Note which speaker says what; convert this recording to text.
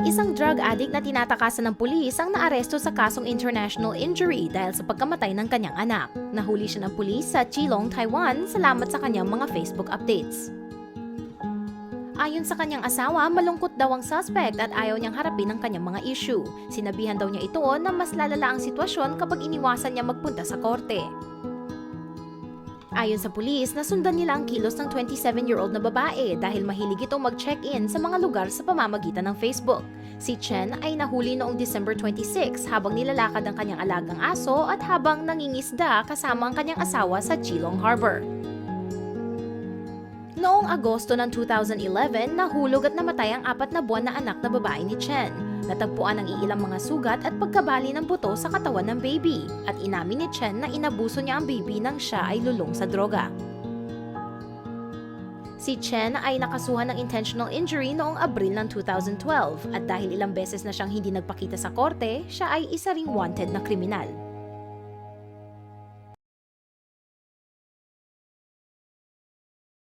Speaker 1: Isang drug addict na tinatakasan ng pulis ang naaresto sa kasong international injury dahil sa pagkamatay ng kanyang anak. Nahuli siya ng pulis sa Chilong, Taiwan salamat sa kanyang mga Facebook updates. Ayon sa kanyang asawa, malungkot daw ang suspect at ayaw niyang harapin ang kanyang mga issue. Sinabihan daw niya ito na mas lalala ang sitwasyon kapag iniwasan niya magpunta sa korte. Ayon sa pulis, nasundan nila ang kilos ng 27-year-old na babae dahil mahilig itong mag-check-in sa mga lugar sa pamamagitan ng Facebook. Si Chen ay nahuli noong December 26 habang nilalakad ang kanyang alagang aso at habang nangingisda kasama ang kanyang asawa sa Chilong Harbor. Noong Agosto ng 2011, nahulog at namatay ang apat na buwan na anak na babae ni Chen. Natagpuan ang iilang mga sugat at pagkabali ng buto sa katawan ng baby at inamin ni Chen na inabuso niya ang baby nang siya ay lulong sa droga. Si Chen ay nakasuhan ng intentional injury noong Abril ng 2012 at dahil ilang beses na siyang hindi nagpakita sa korte, siya ay isa ring wanted na kriminal.